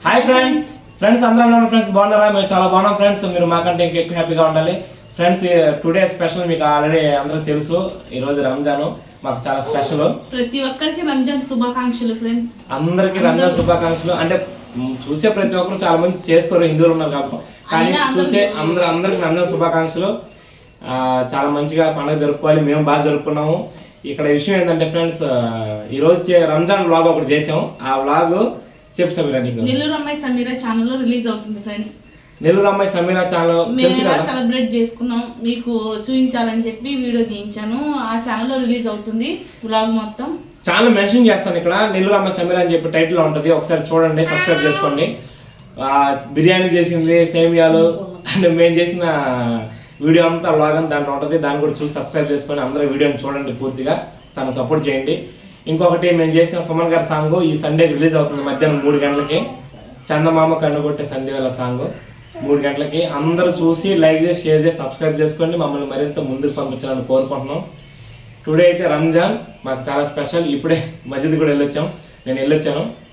Hi friends friends అందరూ friends బాగున్నారా? మేము చాలా బాగున్నాం ఫ్రెండ్స్ మీరు మాకంటే ఇంకా ఎక్కువ హ్యాపీగా ఉండాలి. ఫ్రెండ్స్ టుడే స్పెషల్ మీకు ఆల్రెడీ అందరూ తెలుసు. ఈ రోజు రంజాన్. మాకు చాలా స్పెషల్ ప్రతి ఒక్కరికి రంజాన్ శుభాకాంక్షలు ఫ్రెండ్స్ అందరికి రంజాన్ శుభాకాంక్షలు. అంటే చూసే ప్రతి ఒక్కరు చాలా మంది చేసుకోరు హిందువులు ఉన్నారు కాబట్టి. కానీ చూసే అందరు అందరికి రంజాన్ శుభాకాంక్షలు. చాలా మంచిగా పండుగ జరుపుకోవాలి. మేము బాగా జరుపుకున్నాము. ఇక్కడ విషయం ఏంటంటే ఫ్రెండ్స్ ఈ రోజు చే- రంజాన్ వ్లాగ్ ఒకటి చేసాం. ఆ వ్లాగ్ చెప్పు సమీరా నీకు. నెల్లూరు అమ్మాయి సమీరా ఛానల్లో రిలీజ్ అవుతుంది ఫ్రెండ్స్ నెల్లూరు అమ్మాయి సమీరా ఛానల్ మేము ఎలా సెలబ్రేట్ చేసుకున్నాం మీకు చూపించాలని చెప్పి వీడియో తీయించాను ఆ ఛానల్లో రిలీజ్ అవుతుంది వ్లాగ్ మొత్తం. ఛానల్ మెన్షన్ చేస్తాను ఇక్కడ నెల్లూరు అమ్మాయి సమీరా అని చెప్పి టైటిల్ ఉంటుంది. ఒకసారి చూడండి సబ్స్క్రైబ్ చేసుకోండి. బిర్యానీ చేసింది సేమియాలు అండ్ మేము చేసిన వీడియో అంతా వ్లాగ్ అంతా దాంట్లో ఉంటుంది. దాన్ని కూడా చూసి సబ్స్క్రైబ్ చేసుకొని అందరూ వీడియోని చూడండి పూర్తిగా. తను సపోర్ట్ చేయండి. ఇంకొకటి మేము చేసిన సుమన్ గారి సాంగ్ ఈ సండే రిలీజ్ అవుతుంది మధ్యాహ్నం మూడు గంటలకి. చందమామ కన్నుగొట్టే సంధ్యవేళ సాంగ్ మూడు గంటలకి. అందరూ చూసి లైక్ చేసి షేర్ చేసి సబ్స్క్రైబ్ చేసుకోండి. మమ్మల్ని మరింత ముందుకు పంపించాలని కోరుకుంటున్నాం. టుడే అయితే రంజాన్. మాకు చాలా స్పెషల్. ఇప్పుడే మసీద్ కూడా వెళ్ళొచ్చాం. నేను వెళ్ళొచ్చాను.